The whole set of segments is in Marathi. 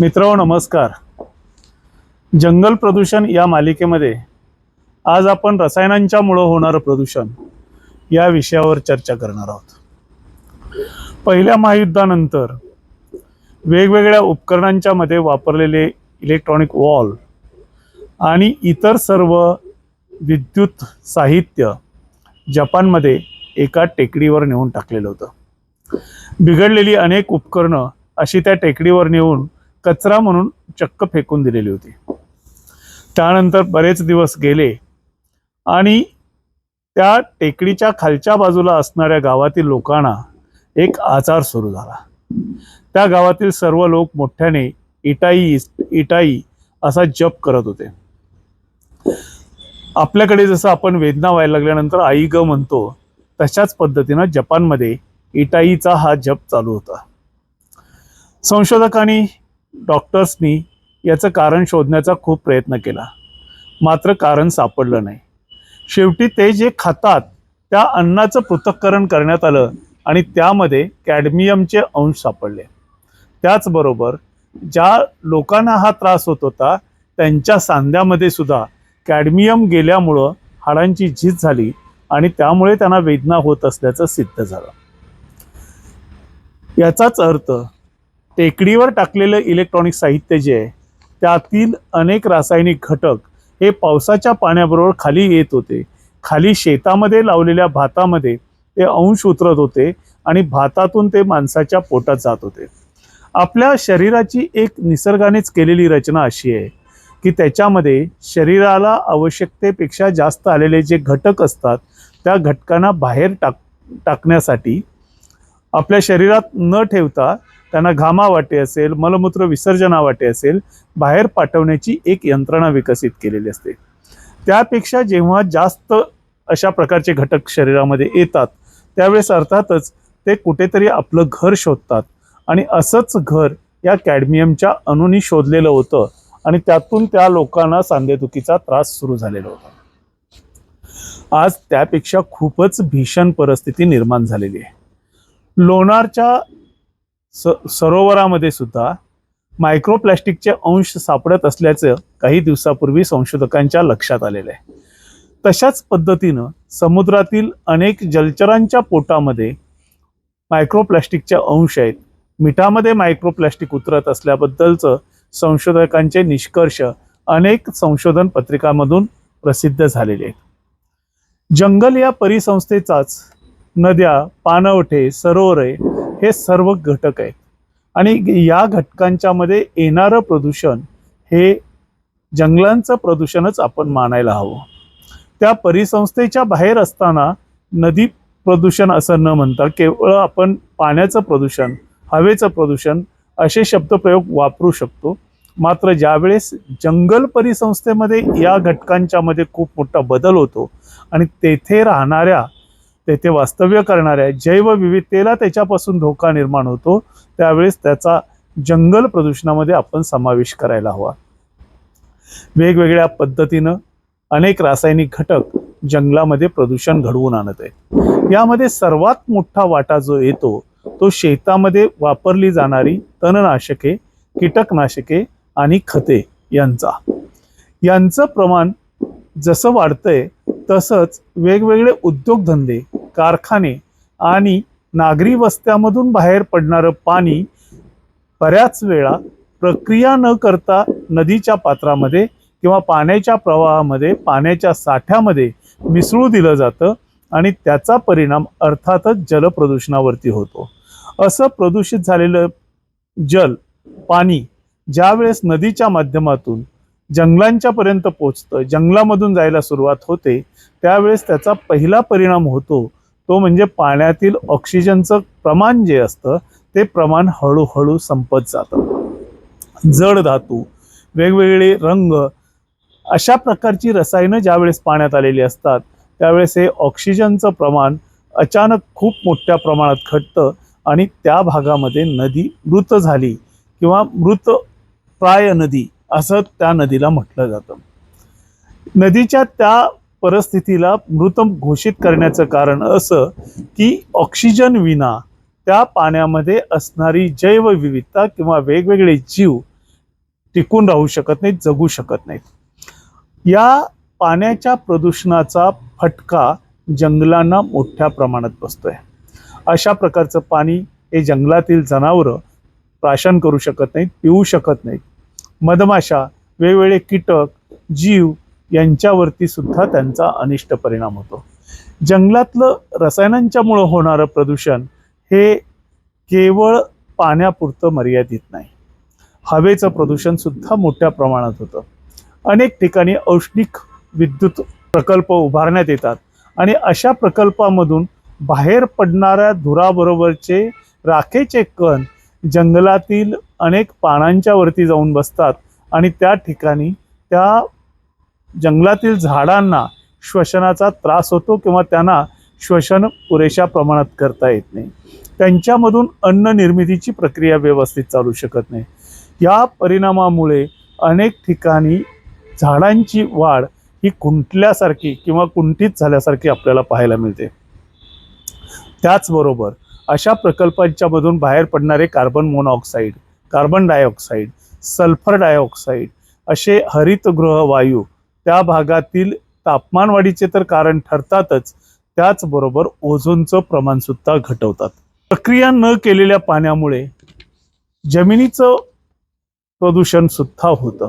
मित्र नमस्कार. जंगल प्रदूषण या मालिकेमध्ये आज आपण रसायनांच्यामुळं होणारं प्रदूषण या विषयावर चर्चा करणार आहोत. पहिल्या महायुद्धानंतर वेगवेगळ्या उपकरणांच्या मध्ये वापरलेले इलेक्ट्रॉनिक वॉल आणि इतर सर्व विद्युत साहित्य जपानमध्ये एका टेकडीवर नेऊन टाकलेलं होतं. बिघडलेली अनेक उपकरणं अशी त्या टेकडीवर नेऊन कचरा म्हणून चक्क फेकून दिलेली होती. त्यानंतर बरेच दिवस गेले आणि त्या टेकडीच्या खालच्या बाजूला असणाऱ्या गावातील लोकांना एक आजार सुरू झाला. त्या गावातील सर्व लोक मोठ्याने इटाई इटाई असा जप करत होते. आपल्याकडे जसं आपण वेदना व्हायला लागल्यानंतर आई ग म्हणतो तशाच पद्धतीनं जपानमध्ये इटाईचा हा जप चालू होता. संशोधकांनी डॉक्टर्सनी याचं कारण शोधण्याचा खूप प्रयत्न केला. मात्र कारण सापडलं नाही. शेवटी ते जे खातात त्या अन्नाचं पृथक्करण करण्यात आलं आणि त्यामध्ये कॅडमियमचे अंश सापडले. त्याचबरोबर ज्या लोकांना हा त्रास होत होता त्यांच्या सांध्यामध्ये सुद्धा कॅडमियम गेल्यामुळं हाडांची झीज झाली आणि त्यामुळे त्यांना वेदना होत असल्याचं सिद्ध झालं. याचाच अर्थ टेकडीवर टाकलेलं इलेक्ट्रॉनिक साहित्य जे आहे त्यातील अनेक रासायनिक घटक हे पावसाच्या पाण्याबरोबर खाली येत होते. खाली शेतामध्ये लावलेल्या भातामध्ये ते अंश उतरत होते आणि भातातून ते माणसाच्या पोटात जात होते. आपल्या शरीराची एक निसर्गानेच केलेली रचना अशी आहे की त्याच्यामध्ये शरीराला आवश्यकतेपेक्षा जास्त आलेले जे घटक असतात त्या घटकांना बाहेर टाक टाकण्यासाठी आपल्या शरीरात न ठेवता त्यांना घामावाटे असेल मलमूत्र विसर्जनावाटे असेल बाहेर पाठवण्याची एक यंत्रणा विकसित केलेली असते. त्यापेक्षा जेव्हा जास्त अशा प्रकारचे घटक शरीरामध्ये येतात त्यावेळेस अर्थातच ते कुठेतरी आपलं घर शोधतात. आणि असंच घर या कॅडमियमच्या अणुनी शोधलेलं होतं आणि त्यातून त्या लोकांना सांधेदुखीचा त्रास सुरू झालेला होता. आज त्यापेक्षा खूपच भीषण परिस्थिती निर्माण झालेली आहे. लोणारच्या स सरोवरामध्ये सुद्धा मायक्रोप्लॅस्टिकचे अंश सापडत असल्याचं काही दिवसापूर्वी संशोधकांच्या लक्षात आलेलं आहे. तशाच पद्धतीनं समुद्रातील अनेक जलचरांच्या पोटामध्ये मायक्रोप्लॅस्टिकचे अंश आहेत. मिठामध्ये मायक्रोप्लॅस्टिक उतरत असल्याबद्दलचं संशोधकांचे निष्कर्ष अनेक संशोधन पत्रिकामधून प्रसिद्ध झालेले आहेत. जंगल या परिसंस्थेचाच नद्या पाणवठे सरोवरे हे सर्व घटक आहेत. आणि या घटकांच्या मध्ये येणारं प्रदूषण हे जंगलांचं प्रदूषणच आपण मानायला हवं. त्या परिसंस्थेच्या बाहेर असताना नदी प्रदूषण असं न म्हणता केवळ आपण पाण्याचं प्रदूषण हवेचं प्रदूषण असे शब्दप्रयोग वापरू शकतो. मात्र ज्यावेळेस जंगल परिसंस्थेमध्ये या घटकांच्या मध्ये खूप मोठा बदल होतो आणि तेथे राहणाऱ्या तेथे वास्तव्य करणाऱ्या जैवविविधतेला त्याच्यापासून धोका निर्माण होतो त्यावेळेस त्याचा जंगल प्रदूषणामध्ये आपण समावेश करायला हवा. वेगवेगळ्या पद्धतीनं अनेक रासायनिक घटक जंगलामध्ये प्रदूषण घडवून आणत आहेत. यामध्ये सर्वात मोठा वाटा जो येतो तो शेतामध्ये वापरली जाणारी तणनाशके कीटकनाशके आणि खते यांचा. यांचं प्रमाण जसं वाढतंय तसंच वेगवेगळे उद्योगधंदे कारखाने आणि नागरी वस्त्यामधून बाहेर पडणारं पाणी बऱ्याच वेळा प्रक्रिया न करता नदीच्या पात्रामध्ये किंवा पाण्याच्या प्रवाहामध्ये पाण्याच्या साठ्यामध्ये मिसळू दिलं जातं आणि त्याचा परिणाम अर्थातच जलप्रदूषणावरती होतो. असं प्रदूषित झालेलं जल पाणी ज्यावेळेस नदीच्या माध्यमातून जंगलांच्या पर्यंत पोचतं जंगलामधून जायला सुरुवात होते त्यावेळेस त्याचा पहिला परिणाम होतो तो म्हणजे पाण्यातील ऑक्सिजनचं प्रमाण जे असतं ते प्रमाण हळूहळू संपत जातं. जड धातू वेगवेगळे रंग अशा प्रकारची रसायनं ज्यावेळेस पाण्यात आलेली असतात त्यावेळेस हे ऑक्सिजनचं प्रमाण अचानक खूप मोठ्या प्रमाणात घटतं आणि त्या भागामध्ये नदी मृत झाली किंवा मृत प्राय नदी असं त्या नदीला म्हटलं जातं. नदीच्या त्या परिस्थितीला मृत घोषित करण्याचं कारण असं की ऑक्सिजन विना त्या पाण्यामध्ये असणारी जैवविविधता किंवा वेगवेगळे जीव टिकून राहू शकत नाहीत जगू शकत नाहीत. या पाण्याच्या प्रदूषणाचा फटका जंगलांना मोठ्या प्रमाणात बसतोय. अशा प्रकारचं पाणी हे जंगलातील जनावरं प्राशन करू शकत नाहीत पिऊ शकत नाहीत. मधमाशा वेगवेगळे कीटक जीव यांच्यावरती सुद्धा त्यांचा अनिष्ट परिणाम होतो. जंगलातलं रसायनांच्यामुळं होणारं प्रदूषण हे केवळ पाण्यापुरतं मर्यादित नाही. हवेचं प्रदूषण सुद्धा मोठ्या प्रमाणात होतं. अनेक ठिकाणी औष्णिक विद्युत प्रकल्प उभारण्यात येतात आणि अशा प्रकल्पामधून बाहेर पडणाऱ्या धुराबरोबरचे राखेचे कण जंगलातील अनेक पानांच्या वरती जाऊन बसतात आणि त्या ठिकाणी त्या जंगलातील झाडांना श्वसनाचा त्रास होतो किंवा त्यांना श्वसन पुरेशा प्रमाणात करता येत नाही. त्यांच्यामधून अन्न निर्मितीची प्रक्रिया व्यवस्थित चालू शकत नाही. या परिणामामुळे अनेक ठिकाणी झाडांची वाढ ही कुंटल्यासारखी किंवा कुंठित झाल्यासारखी आपल्याला पाहायला मिळते. त्याचबरोबर अशा प्रकल्पांच्यामधून बाहेर पडणारे carbon monoxide carbon dioxide sulphur dioxide असे हरितगृह वायू त्या भागातील तापमानवाढीचे तर कारण ठरतातच. त्याचबरोबर ओझोनचं प्रमाण सुद्धा घटवतात. प्रक्रिया न केलेल्या पाण्यामुळे जमिनीचं प्रदूषण सुद्धा होतं.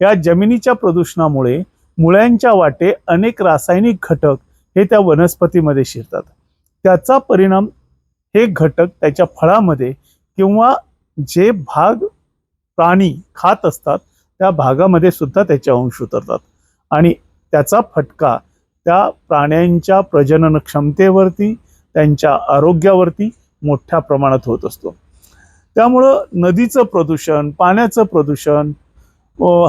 या जमिनीच्या प्रदूषणामुळे मुळ्यांच्या वाटे अनेक रासायनिक घटक हे त्या वनस्पतीमध्ये शिरतात. त्याचा परिणाम हे घटक त्याच्या फळामध्ये किंवा जे भाग प्राणी खात असतात त्या भागामध्ये सुद्धा त्याचे अंश उतरतात. आणि त्याचा फटका त्या प्राण्यांच्या प्रजनन क्षमतेवरती त्यांच्या आरोग्यावरती मोठ्या प्रमाणात होत असतो. त्यामुळं नदीचं प्रदूषण पाण्याचं प्रदूषण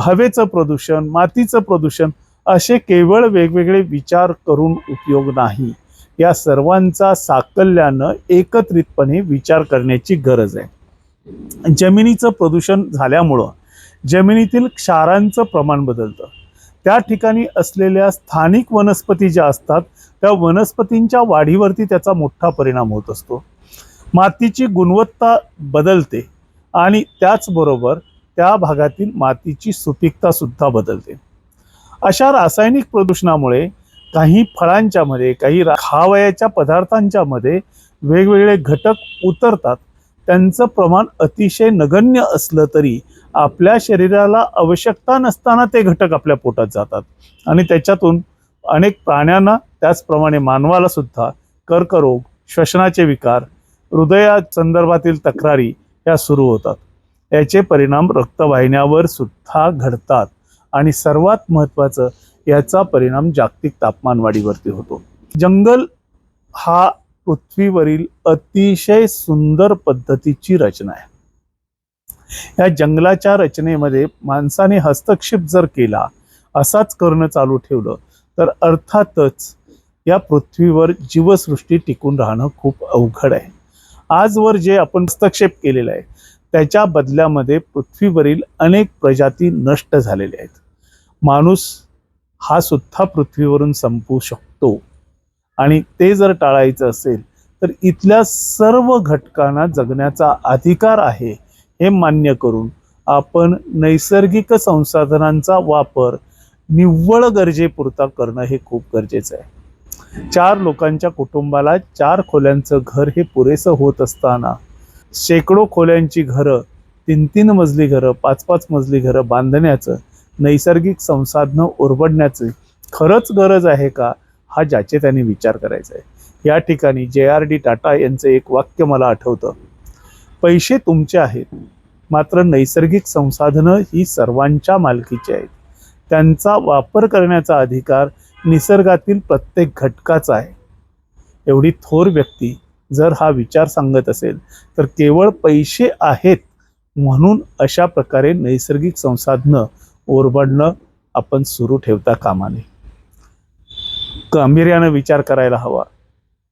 हवेचं प्रदूषण मातीचं प्रदूषण असे केवळ वेगवेगळे विचार करून उपयोग नाही. या सर्वांचा साकल्यानं एकत्रितपणे विचार करण्याची गरज आहे. जमिनीचं प्रदूषण झाल्यामुळं जमिनीतील क्षारांचं प्रमाण बदलतं. त्या ठिकाणी असलेल्या स्थानिक वनस्पती ज्या असतात त्या वनस्पतींच्या वाढीवरती त्याचा मोठा परिणाम होत असतो. मातीची गुणवत्ता बदलते आणि त्याचबरोबर त्या भागातील मातीची सुपीकता सुद्धा बदलते. अशा रासायनिक प्रदूषणामुळे काही फळांच्यामध्ये काही खावयाच्या पदार्थांच्या मध्ये वेगवेगळे घटक उतरतात. त्यांचं प्रमाण अतिशय नगण्य असलं तरी आपल्या शरीराला आवश्यकता नसताना ते घटक आपल्या पोटात जातात. आणि त्याच्यातून अनेक प्राण्यांना त्याचप्रमाणे मानवाला सुद्धा कर्करोग श्वसनाचे विकार हृदया संदर्भातील तक्रारी ह्या सुरू होतात. याचे परिणाम रक्तवाहिन्यावर सुद्धा घडतात आणि सर्वात महत्त्वाचं याचा परिणाम जागतिक तापमानवाढीवरती होतो. जंगल हा पृथ्वीवरील अतिशय सुंदर पद्धतीची रचना आहे. या जंगलाच्या रचनेमध्ये माणसाने हस्तक्षेप जर केला असाच करणं चालू ठेवलं तर अर्थातच या पृथ्वीवर जीवसृष्टी टिकून राहणं खूप अवघड आहे. आजवर जे आपण हस्तक्षेप केलेला आहे त्याच्या बदल्यामध्ये पृथ्वीवरील अनेक प्रजाती नष्ट झालेल्या आहेत. माणूस हा सुद्धा पृथ्वीवरून संपू शकतो. आणि ते जर टाळायचं असेल तर इथल्या सर्व घटकांना जगण्याचा अधिकार आहे हे मान्य करून आपण नैसर्गिक संसाधनांचा वापर निव्वळ गरजेपुरता करणं हे खूप गरजेचं आहे. चार लोकांच्या कुटुंबाला चार खोल्यांचं घर हे पुरेसं होत असताना शेकडो खोल्यांची घरं तीन तीन मजली घरं पाच पाच मजली घरं बांधण्याचं नैसर्गिक संसाधनं उरबडण्याचं खरंच गरज आहे का हा ज्याचे त्यांनी विचार करायचा आहे. या ठिकाणी जे आर डी टाटा यांचं एक वाक्य मला आठवतं. पैसे तुमचे आहेत. मात्र नैसर्गिक संसाधनं ही सर्वांच्या मालकीची आहेत. त्यांचा वापर करण्याचा अधिकार निसर्गातील प्रत्येक घटकाचा आहे. एवढी थोर व्यक्ती जर हा विचार सांगत असेल तर केवळ पैसे आहेत म्हणून अशा प्रकारे नैसर्गिक संसाधनं ओरबडणं आपण सुरू ठेवता कामाने. गांभीर्यानं विचार करायला हवा.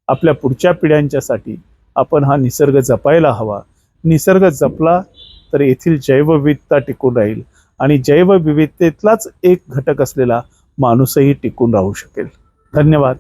आपल्या पुढच्या पिढ्यांच्यासाठी आपण हा निसर्ग जपायला हवा. निसर्ग जपला तर येथील जैवविविधता टिकून राहील आणि जैवविविधतेतलाच एक घटक असलेला माणूसही टिकून राहू शकेल. धन्यवाद.